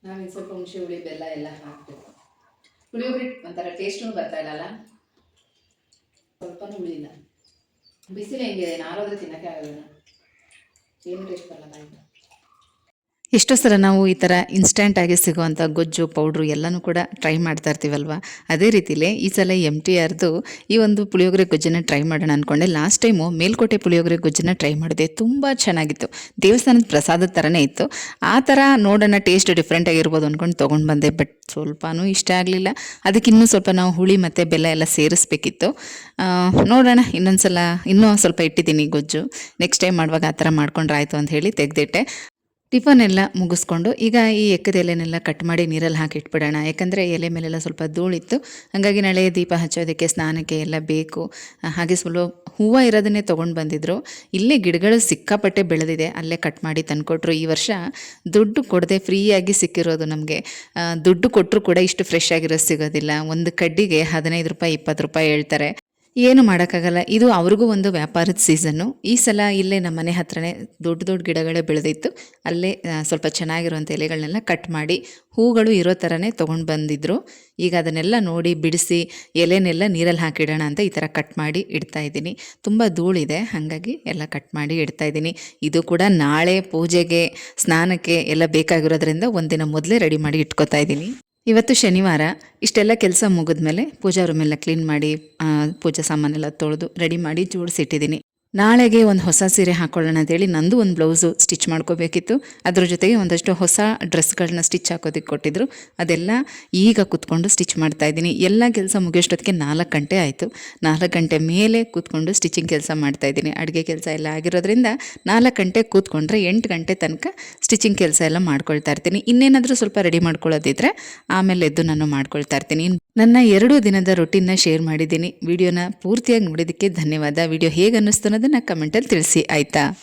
ನಾವಿನ್ನು ಸ್ವಲ್ಪ ಹುಣಸೆ ಹುಳಿ ಬೆಲ್ಲ ಎಲ್ಲ ಹಾಕಬೇಕು. ಪುಳಿಯೋಗರೆ ಒಂಥರ ಟೇಸ್ಟೂ ಬರ್ತಾ ಇಲ್ಲ ಅಲ್ಲ ಸ್ವಲ್ಪನೂ ಉಳಿಯಿಲ್ಲ ಬಿಸಿಲು ಹೆಂಗಿದೆ? ನಾರೋದ್ರೆ ತಿನ್ನೋಕ್ಕೆ ಆಗಲ್ಲ ಏನು ಟೇಸ್ಟ್ ಬರಲ್ಲ ಬಾಯಿಗೆ ಎಷ್ಟೋ ಸಲ ನಾವು ಈ ಥರ ಇನ್ಸ್ಟೆಂಟಾಗಿ ಸಿಗುವಂಥ ಗೊಜ್ಜು, ಪೌಡ್ರು ಎಲ್ಲನೂ ಕೂಡ ಟ್ರೈ ಮಾಡ್ತಾ ಇರ್ತೀವಲ್ವ? ಅದೇ ರೀತಿಲೇ ಈ ಸಲ ಎಂ ಟಿ ಆರ್ದು ಈ ಒಂದು ಪುಳಿಯೋಗರೆ ಗೊಜ್ಜನ್ನು ಟ್ರೈ ಮಾಡೋಣ ಅಂದ್ಕೊಂಡೆ ಲಾಸ್ಟ್ ಟೈಮು ಮೇಲ್ಕೋಟೆ ಪುಳಿಯೋಗರೆ ಗೊಜ್ಜನ್ನು ಟ್ರೈ ಮಾಡಿದೆ. ತುಂಬ ಚೆನ್ನಾಗಿತ್ತು. ದೇವಸ್ಥಾನದ ಪ್ರಸಾದದ ಥರನೇ ಇತ್ತು. ಆ ಥರ ನೋಡೋಣ ಟೇಸ್ಟ್ ಡಿಫ್ರೆಂಟ್ ಆಗಿರ್ಬೋದು ಅಂದ್ಕೊಂಡು ತೊಗೊಂಡು ಬಂದೆ. ಬಟ್ ಸ್ವಲ್ಪನೂ ಇಷ್ಟ ಆಗಲಿಲ್ಲ. ಅದಕ್ಕೆ ಇನ್ನೂ ಸ್ವಲ್ಪ ನಾವು ಹುಳಿ ಮತ್ತು ಬೆಲ್ಲ ಎಲ್ಲ ಸೇರಿಸ್ಬೇಕಿತ್ತು. ನೋಡೋಣ. ಇನ್ನೊಂದು ಸಲ ಇನ್ನೂ ಸ್ವಲ್ಪ ಇಟ್ಟಿದ್ದೀನಿ ಗೊಜ್ಜು. ನೆಕ್ಸ್ಟ್ ಟೈಮ್ ಮಾಡುವಾಗ ಆ ಥರ ಮಾಡ್ಕೊಂಡ್ರೆ ಆಯಿತು ಅಂತ ಹೇಳಿ ತೆಗೆದಿಟ್ಟೆ. ಟಿಫನ್ ಎಲ್ಲ ಮುಗಿಸ್ಕೊಂಡು ಈಗ ಈ ಎಕ್ಕದ ಎಲೆನೆಲ್ಲ ಕಟ್ ಮಾಡಿ ನೀರಲ್ಲಿ ಹಾಕಿ ಇಟ್ಬಿಡೋಣ. ಯಾಕಂದರೆ ಎಲೆ ಮೇಲೆಲ್ಲ ಸ್ವಲ್ಪ ಧೂಳಿತ್ತು. ಹಾಗಾಗಿ ನಾಳೆ ದೀಪ ಹಚ್ಚೋದಕ್ಕೆ ಸ್ನಾನಕ್ಕೆ ಎಲ್ಲ ಬೇಕು. ಹಾಗೆ ಸ್ವಲ್ಪ ಹೂವು ಇರೋದನ್ನೇ ತೊಗೊಂಡು ಬಂದಿದ್ರು. ಇಲ್ಲೇ ಗಿಡಗಳು ಸಿಕ್ಕಾಪಟ್ಟೆ ಬೆಳೆದಿದೆ. ಅಲ್ಲೇ ಕಟ್ ಮಾಡಿ ತಂದುಕೊಟ್ರು. ಈ ವರ್ಷ ದುಡ್ಡು ಕೊಡದೆ ಫ್ರೀಯಾಗಿ ಸಿಕ್ಕಿರೋದು ನಮಗೆ. ದುಡ್ಡು ಕೊಟ್ಟರು ಕೂಡ ಇಷ್ಟು ಫ್ರೆಶ್ ಆಗಿರೋದು ಸಿಗೋದಿಲ್ಲ. ಒಂದು ಕಡ್ಡಿಗೆ ಹದಿನೈದು ರೂಪಾಯಿ, ಇಪ್ಪತ್ತು ರೂಪಾಯಿ ಹೇಳ್ತಾರೆ. ಏನು ಮಾಡೋಕ್ಕಾಗಲ್ಲ. ಇದು ಅವ್ರಿಗೂ ಒಂದು ವ್ಯಾಪಾರದ ಸೀಸನ್ನು. ಈ ಸಲ ಇಲ್ಲೇ ನಮ್ಮ ಮನೆ ಹತ್ರನೇ ದೊಡ್ಡ ದೊಡ್ಡ ಗಿಡಗಳೇ ಬೆಳೆದಿತ್ತು. ಅಲ್ಲೇ ಸ್ವಲ್ಪ ಚೆನ್ನಾಗಿರುವಂಥ ಎಲೆಗಳನ್ನೆಲ್ಲ ಕಟ್ ಮಾಡಿ ಹೂಗಳು ಇರೋ ಥರನೇ ತೊಗೊಂಡು ಬಂದಿದ್ರು. ಈಗ ಅದನ್ನೆಲ್ಲ ನೋಡಿ ಬಿಡಿಸಿ ಎಲೆನೆಲ್ಲ ನೀರಲ್ಲಿ ಹಾಕಿಡೋಣ ಅಂತ ಈ ಥರ ಕಟ್ ಮಾಡಿ ಇಡ್ತಾ ಇದ್ದೀನಿ. ತುಂಬ ಧೂಳಿದೆ, ಹಾಗಾಗಿ ಎಲ್ಲ ಕಟ್ ಮಾಡಿ ಇಡ್ತಾ ಇದ್ದೀನಿ. ಇದು ಕೂಡ ನಾಳೆ ಪೂಜೆಗೆ, ಸ್ನಾನಕ್ಕೆ ಎಲ್ಲ ಬೇಕಾಗಿರೋದ್ರಿಂದ ಒಂದಿನ ಮೊದಲೇ ರೆಡಿ ಮಾಡಿ ಇಟ್ಕೋತಾ ಇದ್ದೀನಿ. ಇವತ್ತು ಶನಿವಾರ, ಇಷ್ಟೆಲ್ಲ ಕೆಲಸ ಮುಗಿದ್ಮೇಲೆ ಪೂಜಾ ರೂಮೆಲ್ಲ ಕ್ಲೀನ್ ಮಾಡಿ ಪೂಜಾ ಸಾಮಾನೆಲ್ಲ ತೊಳೆದು ರೆಡಿ ಮಾಡಿ ಜೋಡಿಸಿಟ್ಟಿದ್ದೀನಿ. ನಾಳೆಗೆ ಒಂದು ಹೊಸ ಸೀರೆ ಹಾಕೊಳ್ಳೋಣ ಅಂತೇಳಿ ನಂದು ಒಂದು ಬ್ಲೌಸು ಸ್ಟಿಚ್ ಮಾಡ್ಕೋಬೇಕಿತ್ತು. ಅದ್ರ ಜೊತೆಗೆ ಒಂದಷ್ಟು ಹೊಸ ಡ್ರೆಸ್ಗಳನ್ನ ಸ್ಟಿಚ್ ಹಾಕೋದಕ್ಕೆ ಕೊಟ್ಟಿದ್ರು. ಅದೆಲ್ಲ ಈಗ ಕೂತ್ಕೊಂಡು ಸ್ಟಿಚ್ ಮಾಡ್ತಾ ಇದ್ದೀನಿ. ಎಲ್ಲ ಕೆಲಸ ಮುಗಿಯೋಷ್ಟೊತ್ತಿಗೆ ನಾಲ್ಕು ಗಂಟೆ ಆಯಿತು. ನಾಲ್ಕು ಗಂಟೆ ಮೇಲೆ ಕೂತ್ಕೊಂಡು ಸ್ಟಿಚಿಂಗ್ ಕೆಲಸ ಮಾಡ್ತಾ ಇದ್ದೀನಿ. ಅಡುಗೆ ಕೆಲಸ ಎಲ್ಲ ಆಗಿರೋದ್ರಿಂದ ನಾಲ್ಕು ಗಂಟೆ ಕೂತ್ಕೊಂಡ್ರೆ ಎಂಟು ಗಂಟೆ ತನಕ ಸ್ಟಿಚಿಂಗ್ ಕೆಲಸ ಎಲ್ಲ ಮಾಡ್ಕೊಳ್ತಾ ಇರ್ತೀನಿ. ಇನ್ನೇನಾದರೂ ಸ್ವಲ್ಪ ರೆಡಿ ಮಾಡ್ಕೊಳ್ಳೋದಿದ್ರೆ ಆಮೇಲೆ ಎದ್ದು ನಾನು ಮಾಡ್ಕೊಳ್ತಾ ಇರ್ತೀನಿ. ನನ್ನ ಎರಡು ದಿನದ ರೊಟೀನ್ನ ಶೇರ್ ಮಾಡಿದ್ದೀನಿ. ವಿಡಿಯೋನ ಪೂರ್ತಿಯಾಗಿ ನೋಡಿದ್ದಕ್ಕೆ ಧನ್ಯವಾದ. ವಿಡಿಯೋ ಹೇಗೆ ಅನ್ನಿಸ್ತು ಅನ್ನೋದನ್ನು ಕಮೆಂಟಲ್ಲಿ ತಿಳಿಸಿ, ಆಯಿತಾ?